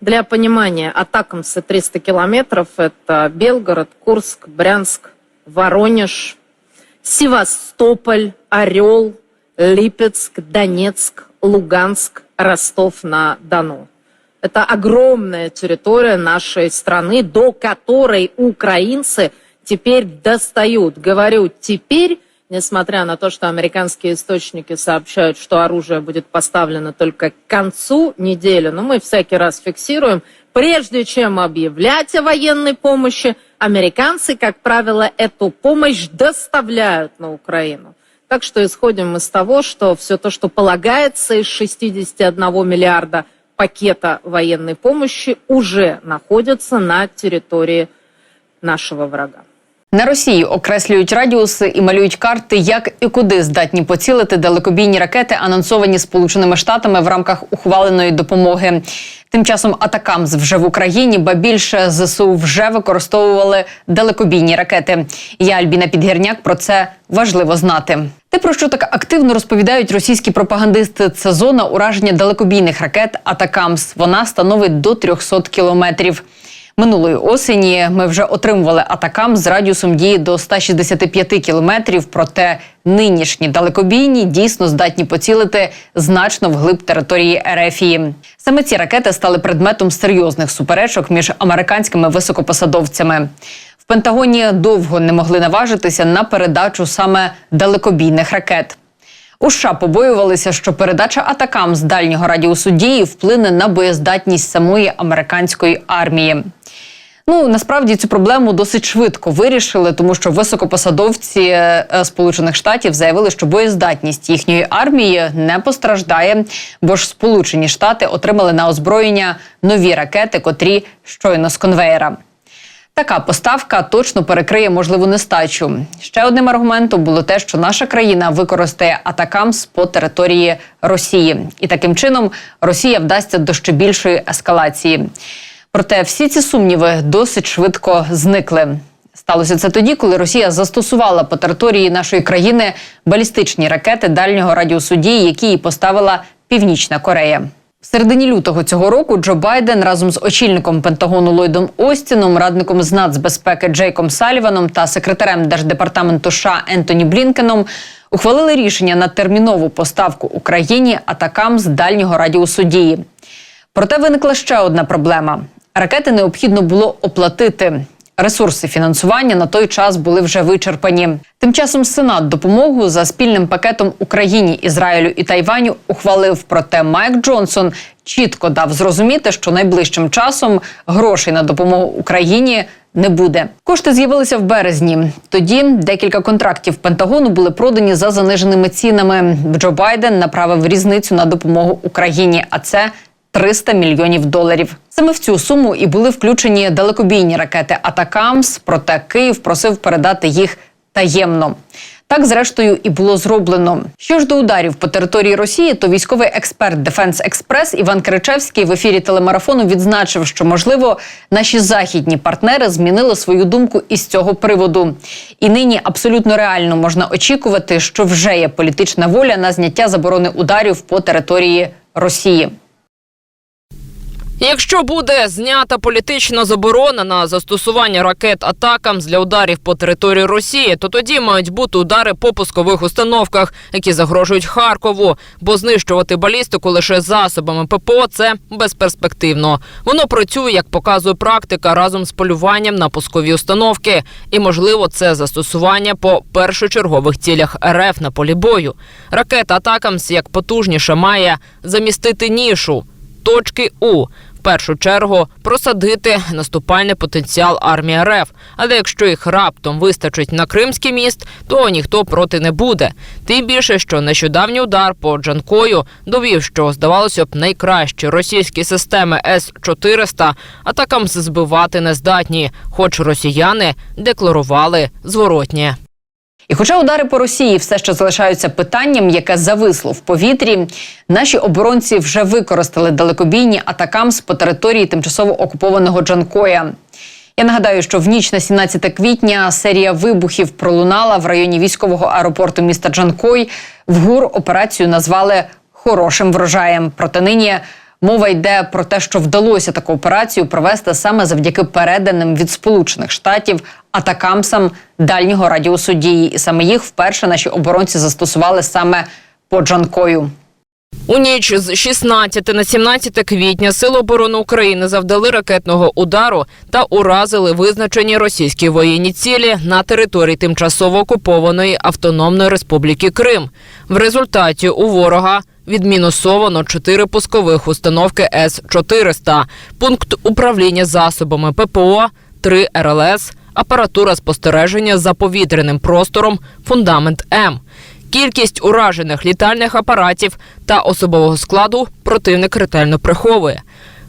Для понимания, Атакамсы 300 километров – это Белгород, Курск, Брянск, Воронеж, Севастополь, Орел, Липецк, Донецк, Луганск, Ростов-на-Дону. Это огромная территория нашей страны, до которой украинцы теперь достают. Говорю теперь, несмотря на то, что американские источники сообщают, что оружие будет поставлено только к концу недели, но мы всякий раз фиксируем, прежде чем объявлять о военной помощи, американцы, как правило, эту помощь доставляют на Украину. Так что исходим с того, что все то, что полагается из 61 миллиарда пакета военной помощи, уже находится на территории нашего врага. На Росії окреслюють радіуси і малюють карти, як і куди здатні поцілити далекобійні ракети, анонсовані Сполученими Штатами в рамках ухваленої допомоги. Тим часом Атакамс вже в Україні, ба більше зсу вже використовували далекобійні ракети. Я Альбіна Підгірняк про це важливо знати. Те, про що так активно розповідають російські пропагандисти, це зона ураження далекобійних ракет Атакамс. Вона становить до 300 кілометрів. Минулої осені ми вже отримували атакам з радіусом дії до 165 кілометрів. Проте нинішні далекобійні дійсно здатні поцілити значно вглиб території Ерефії. Саме ці ракети стали предметом серйозних суперечок між американськими високопосадовцями. В Пентагоні довго не могли наважитися на передачу саме далекобійних ракет. У США побоювалися, що передача атакам з дальнього радіусу дії вплине на боєздатність самої американської армії. Ну насправді цю проблему досить швидко вирішили, тому що високопосадовці е, е, Сполучених Штатів заявили, що боєздатність їхньої армії не постраждає, бо ж Сполучені Штати отримали на озброєння нові ракети, котрі щойно з конвеєра. Така поставка точно перекриє можливу нестачу. Ще одним аргументом було те, що наша країна використає атакамс по території Росії, і таким чином Росія вдасться до ще більшої ескалації. Проте всі ці сумніви досить швидко зникли. Сталося це тоді, коли Росія застосувала по території нашої країни балістичні ракети дальнього радіусу дії, які їй поставила Північна Корея. В середині лютого цього року Джо Байден разом з очільником Пентагону Ллойдом Остіном, радником з нацбезпеки Джейком Саліваном та секретарем держдепартаменту США Ентоні Блінкеном ухвалили рішення на термінову поставку Україні атакам з дальнього радіусу дії. Проте виникла ще одна проблема: ракети необхідно було оплатити. Ресурси фінансування на той час були вже вичерпані. Тим часом Сенат допомогу за спільним пакетом Україні, Ізраїлю і Тайваню ухвалив. Проте Майк Джонсон чітко дав зрозуміти, що найближчим часом грошей на допомогу Україні не буде. Кошти з'явилися в березні. Тоді декілька контрактів Пентагону були продані за заниженими цінами. Джо Байден направив різницю на допомогу Україні. А це 300 мільйонів доларів. Саме в цю суму і були включені далекобійні ракети Атакамс. Проте Київ просив передати їх таємно. Так, зрештою, і було зроблено. Що ж до ударів по території Росії, то військовий експерт Дефенс Експрес Іван Кричевський в ефірі телемарафону відзначив, що можливо наші західні партнери змінили свою думку із цього приводу. І нині абсолютно реально можна очікувати, що вже є політична воля на зняття заборони ударів по території Росії. Якщо буде знята політична заборона на застосування ракет атакам для ударів по території Росії, то тоді мають бути удари по пускових установках, які загрожують Харкову, бо знищувати балістику лише засобами ППО це безперспективно. Воно працює, як показує практика, разом з полюванням на пускові установки, і можливо це застосування по першочергових цілях РФ на полі бою. Ракета атакамс як потужніша має замістити нішу точки У. Першу чергу просадити наступальний потенціал армії РФ. Але якщо їх раптом вистачить на Кримський міст, то ніхто проти не буде. Тим більше, що нещодавній удар по Джанкою довів, що здавалося б найкращі російські системи С 400 атакам збивати не здатні, хоч росіяни декларували зворотнє. І хоча удари по Росії все ще залишаються питанням, яке зависло в повітрі, наші оборонці вже використали далекобійні атакамс по території тимчасово окупованого Джанкоя. Я нагадаю, що в ніч на 17 квітня серія вибухів пролунала в районі військового аеропорту міста Джанкой. В ГУР операцію назвали хорошим врожаєм. Проте нині Мова йде про те, що вдалося таку операцію провести саме завдяки переданим від Сполучених Штатів атакамсам дальнього радіусу дії. І саме їх вперше наші оборонці застосували саме по Джанкою. У ніч з 16 на 17 квітня Сили оборони України завдали ракетного удару та уразили визначені російські воєнні цілі на території тимчасово окупованої Автономної Республіки Крим. В результаті у ворога відмінусовано чотири пускових установки С-400, пункт управління засобами ППО, три РЛС, апаратура спостереження за повітряним простором, фундамент М. Кількість уражених літальних апаратів та особового складу противник ретельно приховує.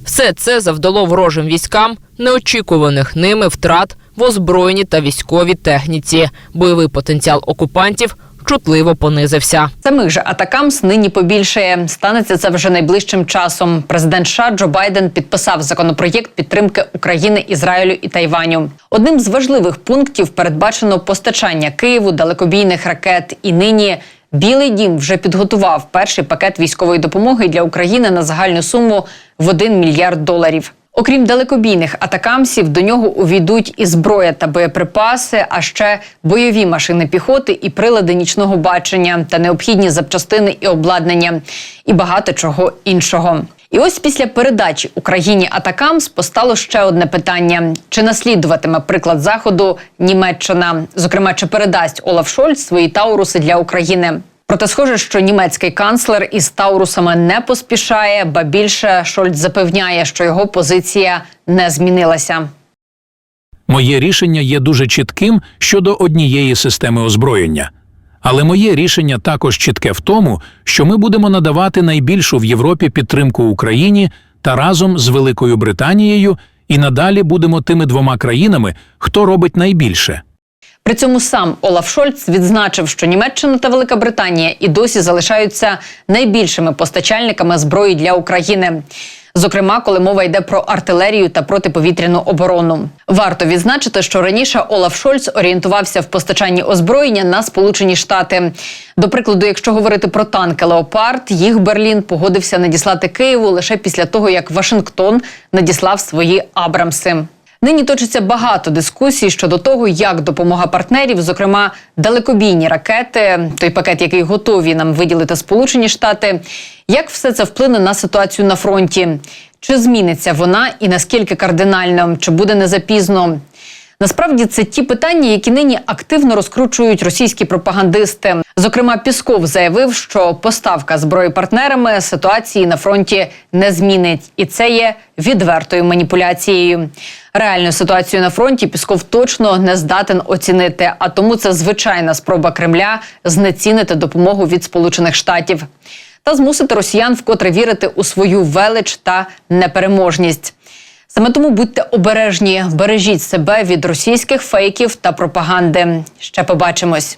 Все це завдало ворожим військам неочікуваних ними втрат в озброєнні та військовій техніці. Бойовий потенціал окупантів чутливо понизився. Самих же атакамс нині побільшає. Станеться це вже найближчим часом. Президент США Джо Байден підписав законопроєкт підтримки України, Ізраїлю і Тайваню. Одним з важливих пунктів передбачено постачання Києву далекобійних ракет. І нині Білий Дім вже підготував перший пакет військової допомоги для України на загальну суму в 1 мільярд доларів. Окрім далекобійних атакамсів, до нього увійдуть і зброя та боєприпаси, а ще бойові машини піхоти і прилади нічного бачення та необхідні запчастини і обладнання, і багато чого іншого. І ось після передачі Україні Атакамс постало ще одне питання: чи наслідуватиме приклад заходу Німеччина? Зокрема, чи передасть Олаф Шольц свої тауруси для України? Проте схоже, що німецький канцлер із таурусами не поспішає, ба більше Шольц запевняє, що його позиція не змінилася. Моє рішення є дуже чітким щодо однієї системи озброєння. Але моє рішення також чітке в тому, що ми будемо надавати найбільшу в Європі підтримку Україні та разом з Великою Британією і надалі будемо тими двома країнами, хто робить найбільше. При цьому сам Олаф Шольц відзначив, що Німеччина та Велика Британія і досі залишаються найбільшими постачальниками зброї для України. Зокрема, коли мова йде про артилерію та протиповітряну оборону, варто відзначити, що раніше Олаф Шольц орієнтувався в постачанні озброєння на Сполучені Штати. До прикладу, якщо говорити про танки Леопард, їх Берлін погодився надіслати Києву лише після того, як Вашингтон надіслав свої Абрамси. Нині точиться багато дискусій щодо того, як допомога партнерів, зокрема далекобійні ракети, той пакет, який готові нам виділити Сполучені Штати, як все це вплине на ситуацію на фронті? Чи зміниться вона і наскільки кардинально? Чи буде не запізно? Насправді це ті питання, які нині активно розкручують російські пропагандисти. Зокрема, Пісков заявив, що поставка зброї партнерами ситуації на фронті не змінить, і це є відвертою маніпуляцією. Реальну ситуацію на фронті Пісков точно не здатен оцінити, а тому це звичайна спроба Кремля знецінити допомогу від Сполучених Штатів та змусити росіян вкотре вірити у свою велич та непереможність. Саме тому будьте обережні, бережіть себе від російських фейків та пропаганди. Ще побачимось.